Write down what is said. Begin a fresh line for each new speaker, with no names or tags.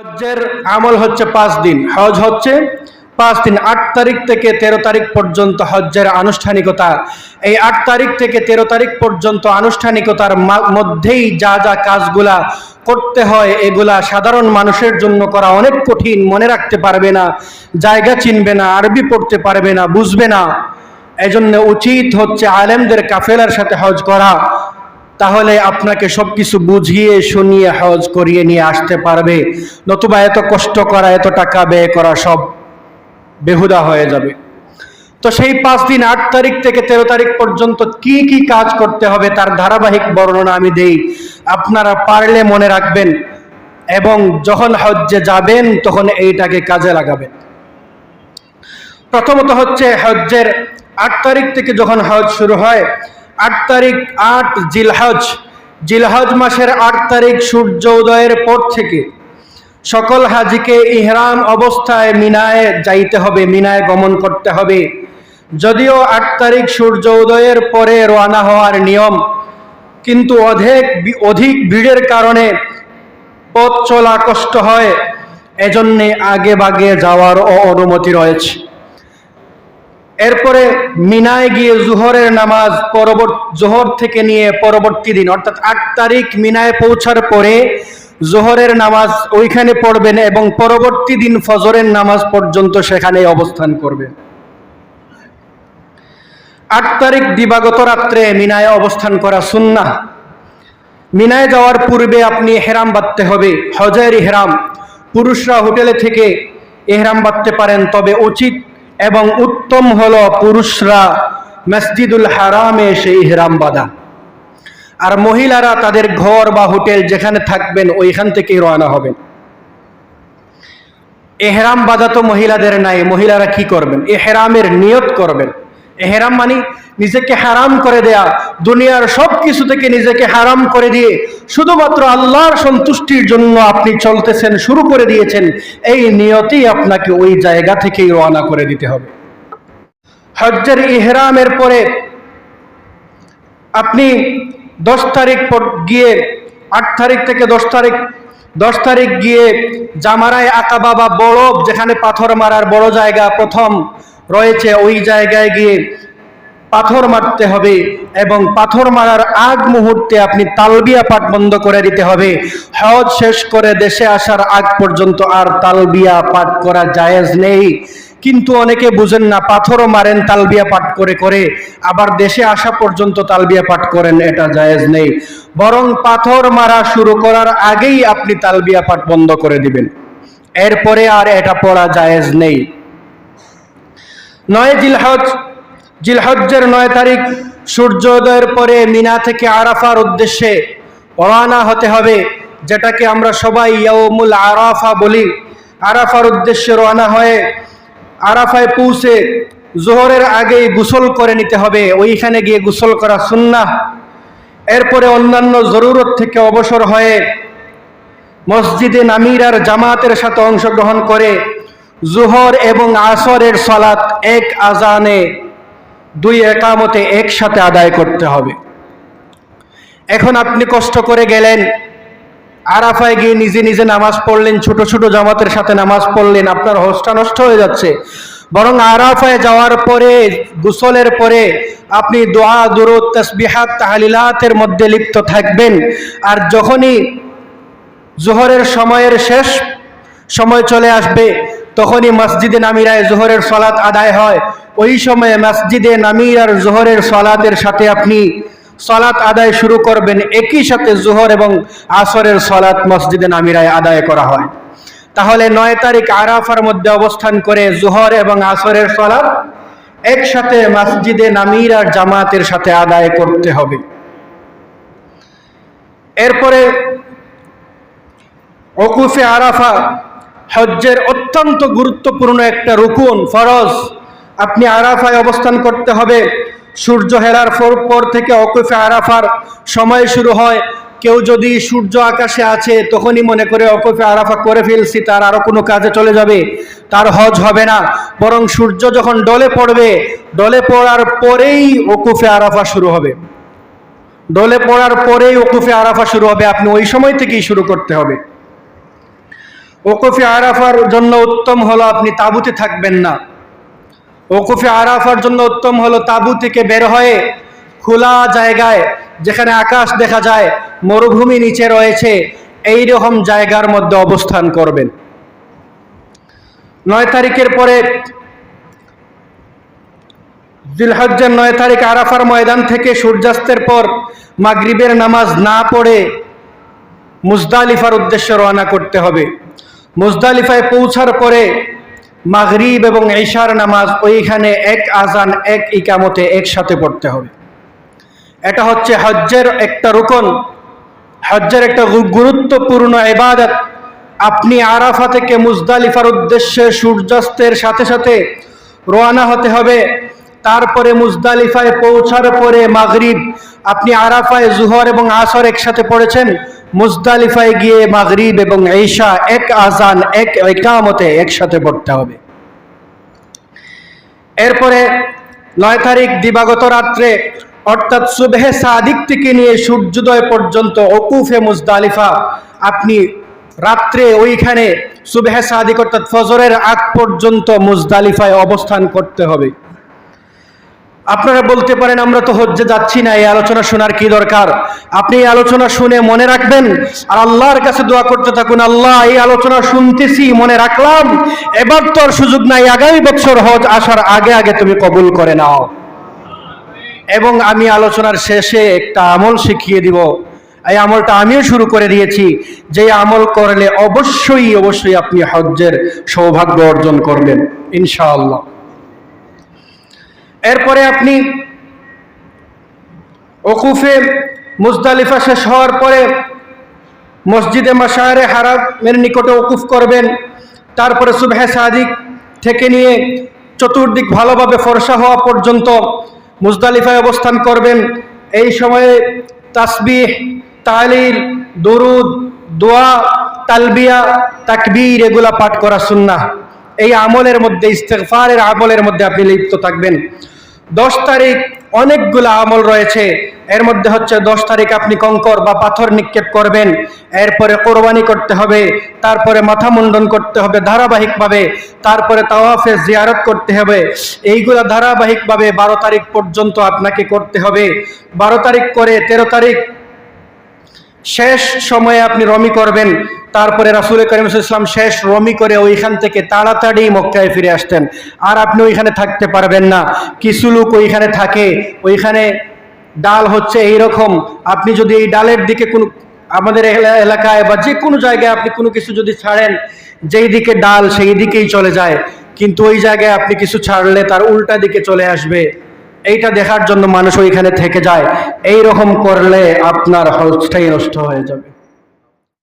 হজ্জের আমল হচ্ছে পাঁচ দিন। হজ হচ্ছে পাঁচ দিন। আট তারিখ থেকে তেরো তারিখ পর্যন্ত হজ্জের আনুষ্ঠানিকতা। এই আট তারিখ থেকে তেরো তারিখ পর্যন্ত আনুষ্ঠানিকতার মধ্যেই যা যা কাজগুলা করতে হয়, এগুলা সাধারণ মানুষের জন্য করা অনেক কঠিন, মনে রাখতে পারবে না, জায়গা চিনবে না, আরবি পড়তে পারবে না, বুঝবে না। এজন্য উচিত হচ্ছে আলেমদের কাফেলার সাথে হজ করা। তাহলে আপনাকে সবকিছু বুঝিয়ে, শুনিয়ে, হজ করিয়ে নিয়ে আসতে পারবে। নতুবা এত কষ্ট করা, এত টাকা ব্যয় করা সব বেহুদা হয়ে যাবে। তো সেই পাঁচ দিন, আট তারিখ থেকে তেরো তারিখ পর্যন্ত কি কি কাজ করতে হবে তার ধারাবাহিক বর্ণনা আমি দেই। আপনারা পারলে মনে রাখবেন এবং যখন হজ্জে যাবেন, তখন এইটাকে কাজে লাগাবেন। প্রথমত হচ্ছে হজ্জের আট তারিখ থেকে যখন হজ শুরু হয় আট তারিখ আট জিলহজ জিলহজ মাসের আট তারিখ সূর্য উদয়ের পর থেকে সকল হাজিকে ইহরাম অবস্থায় মিনায় যাইতে হবে, মিনায় গমন করতে হবে। যদিও আট তারিখ সূর্য উদয়ের পরে রওনা হওয়ার নিয়ম, কিন্তু অধিক অধিক ভিড়ের কারণে পথ চলা কষ্ট হয়। এজন্যে আগে বাগে যাওয়ার অনুমতি রয়েছে। এরপরে মিনায় গিয়ে জোহরের নামাজ পরবর্তী, জোহর থেকে নিয়ে পরবর্তী দিন, অর্থাৎ আট তারিখ মিনায় পৌঁছার পরে জোহরের নামাজ ওইখানে পড়বেন এবং পরবর্তী দিন ফজরের নামাজ পর্যন্ত সেখানে অবস্থান করবেন। আট তারিখ দিবাগত রাত্রে মিনায় অবস্থান করা সুন্না মিনায় যাওয়ার পূর্বে আপনি হেরাম বাঁধতে হবে, হজের হেরাম পুরুষরা হোটেলে থেকে এহরাম বাঁধতে পারেন, তবে উচিত এবং উত্তম হল পুরুষরা মসজিদুল হারামে সেই ইহরাম বাঁধা। আর মহিলারা তাদের ঘর বা হোটেল যেখানে থাকবেন ওইখান থেকেই রওনা হবেন। এহরাম বাঁধা তো মহিলাদের নাই, মহিলারা কি করবেন? এহরামের নিয়ত করবেন। এহরাম মানে নিজেকে হারাম করে দেয়া, দুনিয়ার সব কিছু থেকে নিজেকে হারাম করে দিয়ে শুধুমাত্র আল্লাহর সন্তুষ্টির জন্য আপনি চলতেছেন, শুরু করে দিয়েছেন, এই নিয়তেই আপনাকে ওই জায়গা থেকেই রওনা করে দিতে হবে। হজ্জের ইহরামের পরে আপনি দশ তারিখ গিয়ে, আট তারিখ থেকে দশ তারিখ দশ তারিখ গিয়ে জামারায় আকাবা বা বড়, যেখানে পাথর মারার বড় জায়গা প্রথম রয়েছে, ওই জায়গায় গিয়ে পাথর মারতে হবে এবং পাথর মারার আগ মুহূর্তে আপনি তালবিয়া পাঠ বন্ধ করে দিতে হবে। হজ শেষ করে দেশে আসার আগ পর্যন্ত আর তালবিয়া পাঠ করা জায়েজ নেই। কিন্তু অনেকে বুঝেন না, পাথরও মারেন, তালবিয়া পাঠ করে করে। আবার দেশে আসা পর্যন্ত তালবিয়া পাঠ করেন, এটা জায়েজ নেই। বরং পাথর মারা শুরু করার আগেই আপনি তালবিয়া পাঠ বন্ধ করে দিবেন। এরপরে আর এটা পড়া জায়েজ নেই। নয় জিলহজ জিলহজ্জের নয় তারিখ সূর্যোদয়ের পরে মিনা থেকে আরাফার উদ্দেশ্যে রওনা হতে হবে, যেটাকে আমরা সবাই ইয়াউমুল আরাফা বলি। আরাফার উদ্দেশ্যে রওনা হয়ে আরাফায় পৌঁছে জোহরের আগেই গোসল করে নিতে হবে, ওইখানে গিয়ে গোসল করা সুন্নাহ। এরপরে অন্যান্য জরুরত থেকে অবসর হয়ে মসজিদে নামিরার জামাতের সাথে অংশগ্রহণ করে জোহর এবং আসরের সলাত এক আজানে দুই একামতে একসাথে আদায় করতে হবে। এখন আপনি কষ্ট করে গেলেন, আরাফায় গিয়ে নিজে নিজে নামাজ পড়লেন, ছোট ছোট জামাতের সাথে নামাজ পড়লেন, আপনার হোস্টা নষ্ট হয়ে যাচ্ছে। বরং আরাফায় যাওয়ার পরে, গুসলের পরে আপনি দোয়া, দুরুদ, তসবিহাত, তাহালিলাতের মধ্যে লিপ্ত থাকবেন। আর যখনই জোহরের সময়ের শেষ সময় চলে আসবে তখনই মসজিদে নামিরায় জোহরের সলাৎ আদায় হয়। ওই সময়ে মসজিদে নামিরার জোহরের সলাতের সাথে আপনি সলাৎ আদায় শুরু করবেন। একই সাথে জোহর এবং আসরের সলাৎ মসজিদে নামিরায় আদায় করা হয়। তাহলে নয় তারিখ আরাফার মধ্যে অবস্থান করে জোহর এবং আসরের সলাৎ একসাথে মসজিদে নামিরার জামাতের সাথে আদায় করতে হবে। এরপরে ওকুফে আরাফা হজ্জের অত্যন্ত গুরুত্বপূর্ণ একটা রুকুন, ফরজ। আপনি আরাফায় অবস্থান করতে হবে। সূর্য হেরার পর থেকে অকুফে আরাফার সময় শুরু হয়। কেউ যদি সূর্য আকাশে আছে, তখনই মনে করে অকুফে আরাফা করে ফেলছি, তার আরও কোনো কাজে চলে যাবে। তার হজ হবে না। বরং সূর্য যখন ডলে পড়বে, ডলে পড়ার পরেই ওকুফে আরাফা শুরু হবে। ডলে পড়ার পরেই ওকুফে আরাফা শুরু হবে। আপনি ওই সময় থেকেই শুরু করতে হবে। ওকুফে আরাফার জন্য উত্তম হলো আপনি তাঁবুতে থাকবেন না। ওকুফে আরাফার জন্য উত্তম হলো তাঁবু থেকে বের হয়ে খোলা জায়গায় যেখানে আকাশ দেখা যায়, মরুভূমি নিচে রয়েছে এই রকম জায়গার মধ্যে অবস্থান করবেন। নয় তারিখের পরে জিলহজ্জের নয় তারিখ আরাফার ময়দান থেকে সূর্যাস্তের পর মাগরিবের নামাজ না পড়ে মুজদালিফার উদ্দেশ্যে রওনা করতে হবে। মুজদালিফায় পৌঁছার পরে মাগরিব এবং ঈশার নামাজ ওইখানে এক আজান, এক ইকামতে একসাথে পড়তে হবে। এটা হচ্ছে হজ্জের একটা রুকন, হজ্জের একটা গুরুত্বপূর্ণ এবাদত আপনি আরাফা থেকে মুজদালিফার উদ্দেশ্যে সূর্যাস্তের সাথে সাথে রওনা হতে হবে। তারপরে মুজদালিফায় পৌঁছার পরে মাগরিব, আপনি আরাফায় জুহর এবং আসর একসাথে পড়েছেন। মুজদালিফায় গিয়ে মাগরিব এবং ঈশা এক আজান, এক একামতে একসাথে পড়তে হবে। এরপরে নয় তারিখ দিবাগত রাত্রে, অর্থাৎ সুবেহে সাদিক থেকে নিয়ে সূর্যোদয় পর্যন্ত ওকুফে মুজদালিফা, আপনি রাত্রে ওইখানে সুবেহে সাদিক অর্থাৎ ফজরের আগ পর্যন্ত মুজদালিফায় অবস্থান করতে হবে। আপনারা বলতে পারেন, আমরা তো হজ্জে যাচ্ছি না, এই আলোচনা শোনার কি দরকার? আপনি এই আলোচনা শুনে মনে রাখবেন, আর আল্লাহর কাছে দোয়া করতে থাকুন, আল্লাহ, এই আলোচনা শুনতেছি, মনে রাখলাম, এবার তো আর সুযোগ নাই, আগামী বছর হজ আসার আগে আগে তুমি কবুল করে নাও। এবং আমি আলোচনার শেষে একটা আমল শিখিয়ে দিব। এই আমলটা আমিও শুরু করে দিয়েছি, যে আমল করলে অবশ্যই অবশ্যই আপনি হজ্জের সৌভাগ্য অর্জন করবেন, ইনশাআল্লাহ। এরপরে আপনি ওকুফে মুজদালিফা শেষ হওয়ার পরে মসজিদে মাসায়ারে হারামের নিকটে ওকুফ করবেন। তারপরে সুবহে সাদিক থেকে নিয়ে চতুর্দিক ভালোভাবে ফরসা হওয়া পর্যন্ত মুজদালিফায় অবস্থান করবেন। এই সময়ে তাসবিহ তালিল দরুদ, দোয়া, তালবিয়া, তাকবীর, এগুলা পাঠ করা সুন্নাহ। এই আমলের মধ্যে, ইস্তেগফারের আমলের মধ্যে আপনি লিপ্ত থাকবেন। দশ তারিখ অনেকগুলো আমল রয়েছে। এর মধ্যে হচ্ছে দশ তারিখ আপনি কঙ্কর বা পাথর নিক্ষেপ করবেন। এরপরে কোরবানি করতে হবে, তারপরে মাথা মুন্ডন করতে হবে ধারাবাহিকভাবে, তারপরে তাওয়াফে জিয়ারত করতে হবে। এইগুলা ধারাবাহিকভাবে বারো তারিখ পর্যন্ত আপনাকে করতে হবে। বারো তারিখ করে তেরো তারিখ শেষ সময়ে আপনি রমি করবেন। তারপরে রাসুল করিম ইসলাম শেষ রমি করে ওইখান থেকে তাড়াতাড়ি মক্কায় ফিরে আসতেন। আর আপনি ওইখানে থাকতে পারবেন না। কিছু লোক ওইখানে থাকে। ওইখানে ডাল হচ্ছে এই রকম আপনি যদি এই ডালের দিকে কোনো, আমাদের এলা- এলাকায় বা যে কোনো জায়গায় আপনি কোনো কিছু যদি ছাড়েন, যেই দিকে ডাল সেই দিকেই চলে যায়। কিন্তু ওই জায়গায় আপনি কিছু ছাড়লে তার উল্টা দিকে চলে আসবে। এইটা দেখার জন্য মানুষ ওইখানে থেকে যায়। এই রকম করলে আপনার হজটাই নষ্ট হয়ে যাবে।